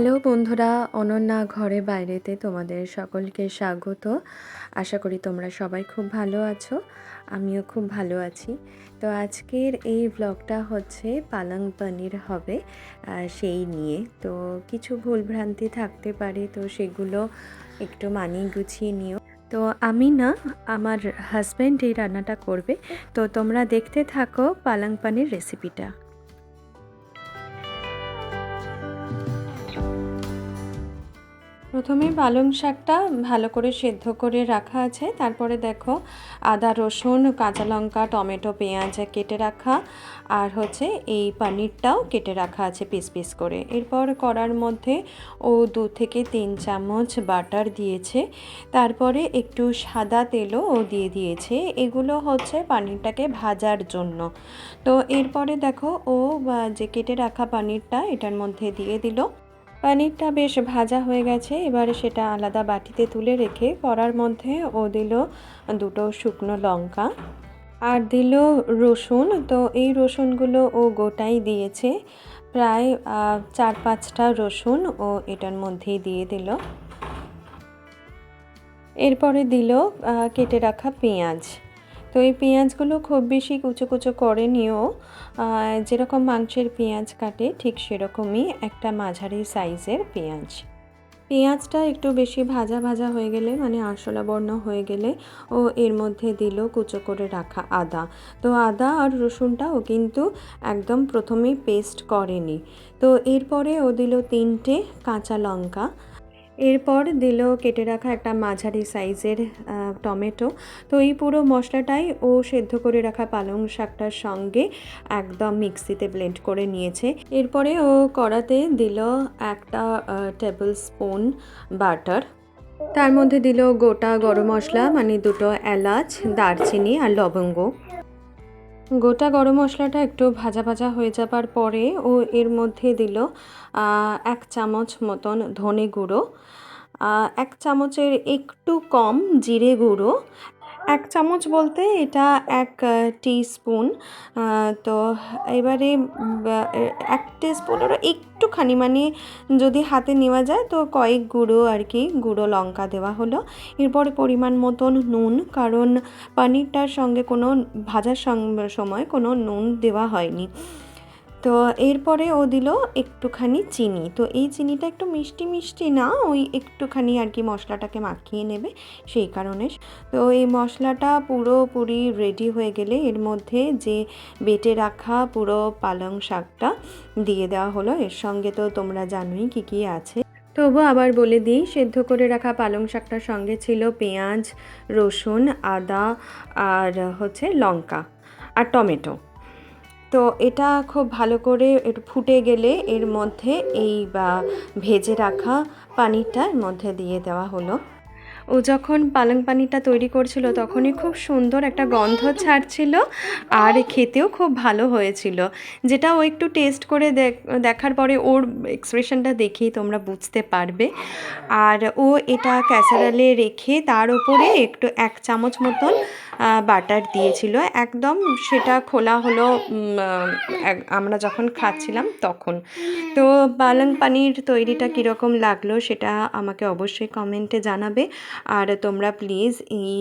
Hello বন্ধুরা, অনন্যা ঘরে বাইরেতে তোমাদের সকলকে স্বাগত। আশা করি তোমরা সবাই খুব ভালো আছো, আমিও খুব ভালো আছি। তো আজকের এই ব্লগটা হচ্ছে পালং পনির হবে সেই নিয়ে। তো কিছু ভুলভ্রান্তি থাকতে পারে, তো সেগুলো একটু মানিয়ে গুছিয়ে নিও। তো আমি না, আমার হাজব্যান্ড এই রান্নাটা করবে। তো তোমরা দেখতে থাকো পালং পানির রেসিপিটা প্রথমে পালং শাকটা ভালো করে সেদ্ধ করে রাখা আছে। তারপরে দেখো আদা, রসুন, কাঁচা লঙ্কা, টমেটো, পেঁয়াজ কেটে রাখা। আর হচ্ছে এই পনিরটাও কেটে রাখা আছে পিস পিস করে। এরপর করার মধ্যে ও দু থেকে তিন চামচ বাটার দিয়েছে। তারপরে একটু সাদা তেলও ও দিয়ে দিয়েছে। এগুলো হচ্ছে পানিরটাকে ভাজার জন্য। তো এরপরে দেখো ও যে কেটে রাখা পানিরটা এটার মধ্যে দিয়ে দিল। পানিরটা বেশ ভাজা হয়ে গেছে। এবারে সেটা আলাদা বাটিতে তুলে রেখে কড়ার মধ্যে ও দিল দুটো শুকনো লঙ্কা আর দিল রসুন। তো এই রসুনগুলো ও গোটাই দিয়েছে প্রায় চার পাঁচটা রসুন ও এটার মধ্যেই দিয়ে দিল। এরপরে দিল কেটে রাখা পেঁয়াজ। তো এই পেঁয়াজগুলো খুব বেশি কুচো কুচো করে আহ, যেরকম মাংসের পেঁয়াজ কাটে ঠিক সেরকমই একটা মাঝারি সাইজের পেঁয়াজ। পেঁয়াজটা একটু বেশি ভাজা ভাজা হয়ে গেলে মানে আরশোলা বর্ণ হয়ে গেলে ও এর মধ্যে দিল কুচো করে রাখা আদা। তো আদা আর রসুনটা ও কিন্তু একদম প্রথমেই পেস্ট করেনি। তো এরপরে ও দিল তিনটে কাঁচা লঙ্কা এরপর দিল কেটে রাখা একটা মাঝারি সাইজের টমেটো। তো এই পুরো মশলাটাই ও সেদ্ধ করে রাখা পালং শাকটার সঙ্গে একদম মিক্সিতে ব্লেন্ড করে নিয়েছে। এরপরে ও কড়াতে দিল একটা টেবিল স্পুন বাটার তার মধ্যে দিল গোটা গরম মশলা মানে দুটো এলাচ, দারচিনি আর লবঙ্গ। গোটা গরম মশলাটা একটু ভাজা ভাজা হয়ে যাবার পরে ও এর মধ্যে দিল এক চামচ মতন ধনে গুঁড়ো এক চামচের একটু কম জিরে গুঁড়ো এক চামচ বলতে এটা এক টিস্পুন তো এবারে এক টিস্পুনেরও একটুখানি মানে যদি হাতে নেওয়া যায় তো কয়েক গুঁড়ো আর কি, গুঁড়ো লঙ্কা দেওয়া হলো। এরপরে পরিমাণ মতন নুন, কারণ পনিরটার সঙ্গে কোনো ভাজার সময় কোনো নুন দেওয়া হয়নি। তো এরপরে ও দিল একটুখানি চিনি। তো এই চিনিটা একটু মিষ্টি মিষ্টি না, ওই একটুখানি আর কি মশলাটাকে মাখিয়ে নেবে সেই কারণে। তো এই মশলাটা পুরোপুরি রেডি হয়ে গেলে এর মধ্যে যে বেটে রাখা পুরো পালং শাকটা দিয়ে দেওয়া হলো। এর সঙ্গে তো তোমরা জানোই কী কী আছে। তবু আবার বলে দিই, সেদ্ধ করে রাখা পালং শাকটার সঙ্গে ছিল পেঁয়াজ, রসুন, আদা আর হচ্ছে লঙ্কা আর টমেটো। তো এটা খুব ভালো করে একটু ফুটে গেলে এর মধ্যে এই, বা ভেজে রাখা পানিটা মধ্যে দিয়ে দেওয়া হলো। ও যখন পালং পানিটা তৈরি করছিল তখনই খুব সুন্দর একটা গন্ধ ছাড়ছিল আর খেতেও খুব ভালো হয়েছিল। যেটা ও একটু টেস্ট করে দেখ- দেখার পরে ওর এক্সপ্রেশনটা দেখেই তোমরা বুঝতে পারবে। আর ও এটা ক্যাসারালে রেখে তার উপরে একটু এক চামচ মতন বাটার দিয়েছিল। একদম সেটা খোলা হলো আমরা যখন খাচ্ছিলাম তখন। তো পালং পানির তৈরিটা কীরকম লাগল সেটা আমাকে অবশ্যই কমেন্টে জানাবে। আর তোমরা প্লিজ এই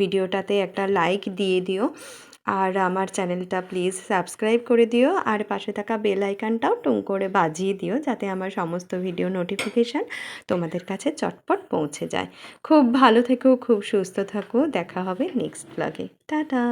ভিডিওটাতে একটা লাইক দিয়ে দিও। আর আমার চ্যানেলটা প্লিজ সাবস্ক্রাইব করে দিও আর পাশে থাকা বেল আইকানটাও টুং করে বাজিয়ে দিও যাতে আমার সমস্ত ভিডিও নোটিফিকেশান তোমাদের কাছে চটপট পৌঁছে যায়। খুব ভালো থেকো, খুব সুস্থ থাকো। দেখা হবে নেক্সট ব্লগে টাটা!